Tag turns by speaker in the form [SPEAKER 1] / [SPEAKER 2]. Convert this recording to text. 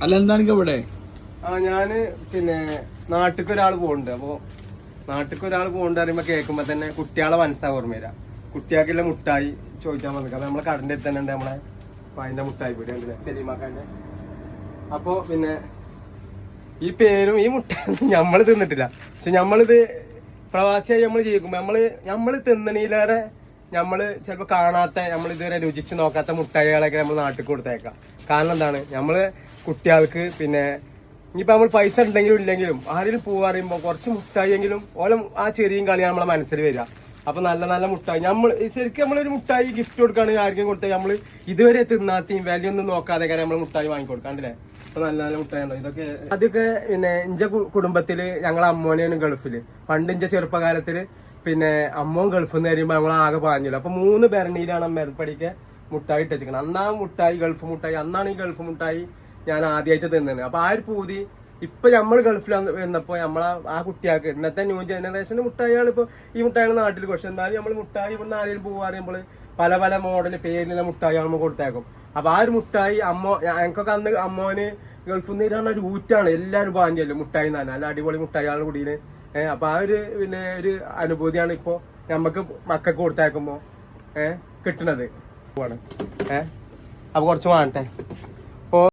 [SPEAKER 1] അല്ല എന്താണ് ഇവിടെ?
[SPEAKER 2] ആ ഞാൻ പിന്നെ നാട്ടിക്ക് ഒരാൾ പോകുന്നുണ്ട് അപ്പൊ നാട്ടിക്ക് ഒരാൾ പോകുന്നുണ്ട് പറയുമ്പോ കേൾക്കുമ്പോ തന്നെ കുട്ടികളെ മനസ്സാ ഓർമ്മ വരാം കുട്ടികൾക്കുള്ള മുട്ടായി ചോദിച്ചാൽ മതി അപ്പൊ നമ്മളെ കടന്റെ അടുത്ത് തന്നെ ഉണ്ട് നമ്മളെ അതിന്റെ മുട്ടായി പൊടി ഉണ്ടല്ലേ സലീമാക്കാന്റെ അപ്പൊ പിന്നെ ഈ പേരും ഈ മുട്ടായി നമ്മൾ തിന്നിട്ടില്ല. പക്ഷെ നമ്മളിത് പ്രവാസിയായി നമ്മൾ ജീവിക്കുമ്പോ നമ്മൾ നമ്മൾ തിന്നണീലേറെ നമ്മൾ ചിലപ്പോ കാണാത്ത നമ്മൾ ഇതുവരെ രുചിച്ച് നോക്കാത്ത മുട്ടായികളൊക്കെ നമ്മൾ നാട്ടിൽ കൊടുത്തേക്കാം. കാരണം എന്താണ്? നമ്മൾ കുട്ടികൾക്ക് പിന്നെ ഇനിയിപ്പോൾ നമ്മൾ പൈസ ഉണ്ടെങ്കിലും ഇല്ലെങ്കിലും ആരെങ്കിലും പോവാ കുറച്ച് മുട്ടായിയെങ്കിലും ഓല ആ ചെറിയും കളിയാണ് നമ്മളെ മനസ്സിൽ വരിക. അപ്പൊ നല്ല നല്ല മുട്ടായി. നമ്മൾ ശരിക്കും നമ്മളൊരു മുട്ടായി ഗിഫ്റ്റ് കൊടുക്കുകയാണെങ്കിൽ ആർക്കും കൊടുത്താൽ നമ്മൾ ഇതുവരെ തിന്നാത്തയും വിലയൊന്നും ഒന്നും നോക്കാതെ നമ്മൾ മുട്ടായി വാങ്ങിക്കൊടുക്കാണ്ടല്ലേ അപ്പൊ നല്ല നല്ല മുട്ടായി ഇതൊക്കെ അതൊക്കെ പിന്നെ ഇഞ്ച കുടുംബത്തിൽ ഞങ്ങളെ അമ്മോനെയാണ് ഗൾഫിൽ. പണ്ട് ഇഞ്ച ചെറുപ്പകാലത്തിൽ പിന്നെ അമ്മവും ഗൾഫിൽ നിന്ന് നമ്മൾ ആകെ പാഞ്ഞില്ല? അപ്പൊ മൂന്ന് ഭരണിയിലാണ് മേൽപ്പടിക്ക് മുട്ടായി ഇട്ടിരിക്കുന്നത് അന്നാ മുട്ടായി ഗൾഫ് മുട്ടായി അന്നാണ് ഈ ഗൾഫ് മുട്ടായി ഞാൻ ആദ്യമായിട്ട് തിന്നത് അപ്പൊ ആ ഒരു പൂതി ഇപ്പൊ നമ്മൾ ഗൾഫിൽ വന്നപ്പോ നമ്മളെ ആ കുട്ടിയാക്ക് ഇന്നത്തെ ന്യൂ ജനറേഷൻ മുട്ടായികൾ ഇപ്പൊ ഈ മുട്ടായികൾ നാട്ടിൽ കുറച്ച്. എന്നാലും നമ്മൾ മുട്ടായി ഇവിടുന്ന് ആരെങ്കിലും പോവാ പറയുമ്പോൾ പല പല മോഡൽ പേരിലെ മുട്ടായി നമ്മൾ കൊടുത്തേക്കും. അപ്പൊ ആ ഒരു മുട്ടായി അമ്മ ഞങ്ങൾക്കൊക്കെ അന്ന് അമ്മോന് ഗൾഫിൽ നിന്ന് ഒരു ഊറ്റാണ്. എല്ലാവരും പാഞ്ഞല്ലോ മുട്ടായി നല്ല അടിപൊളി മുട്ടായികളുടെ കുടിയിൽ അപ്പൊ ആ ഒരു പിന്നെ ഒരു അനുഭൂതിയാണ് ഇപ്പോ നമുക്ക് മക്കൾക്ക് കൊടുത്തേക്കുമ്പോ ഏഹ് കിട്ടണത്. ഏഹ് അപ്പൊ കുറച്ച് വാങ്ങട്ടെ.